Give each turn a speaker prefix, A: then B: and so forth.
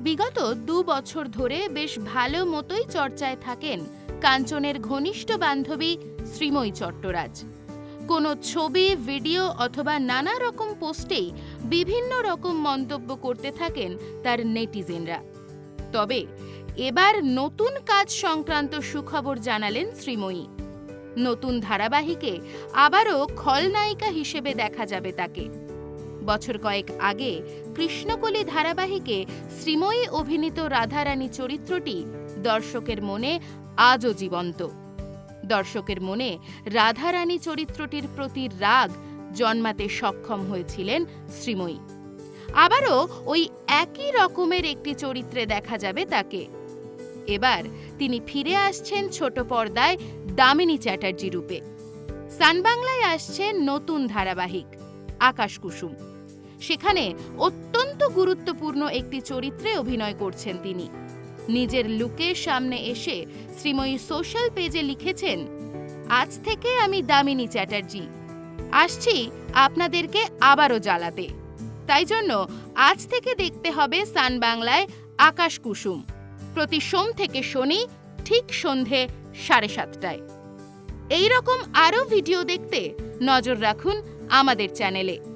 A: বিগত দু বছর ধরে বেশ ভালো মতোই চর্চায় থাকেন কাঞ্চনের ঘনিষ্ঠ বান্ধবী শ্রীময়ী চট্টরাজ। কোনো ছবি, ভিডিও অথবা নানা রকম পোস্টেই বিভিন্ন রকম মন্তব্য করতে থাকেন তার নেটিজেনরা। তবে এবার নতুন কাজ সংক্রান্ত সুখবর জানালেন শ্রীময়ী। নতুন ধারাবাহিকে আবারও খলনায়িকা হিসেবে দেখা যাবে তাকে। বছর কয়েক আগে কৃষ্ণকলি ধারাবাহিকে শ্রীময়ী অভিনীত রাধারানী চরিত্রটি দর্শকের মনে আজও জীবন্ত। দর্শকের মনে রাধারানী চরিত্রটির প্রতি রাগ জন্মাতে সক্ষম হয়েছিলেন শ্রীময়ী। আবারও ওই একই রকমের একটি চরিত্রে দেখা যাবে তাকে। এবার তিনি ফিরে আসছেন ছোট পর্দায় দামিনী চ্যাটার্জি রূপে। সানবাংলায় আসছে নতুন ধারাবাহিক, আকাশ কুসুম। সেখানে অত্যন্ত গুরুত্বপূর্ণ একটি চরিত্রে অভিনয় করছেন তিনি। নিজের লুকের সামনে এসে শ্রীময়ী সোশ্যাল পেজে লিখেছেন, আজ থেকে আমি দামিনী চ্যাটার্জি। আসছি আপনাদেরকে আবারও জ্বালাতে। তাই জন্য আজ থেকে দেখতে হবে সান বাংলায় আকাশ কুসুম। প্রতি সোম থেকে শনি ঠিক সন্ধে সাড়ে সাতটায়। এইরকম আরও ভিডিও দেখতে নজর রাখুন আমাদের চ্যানেলে।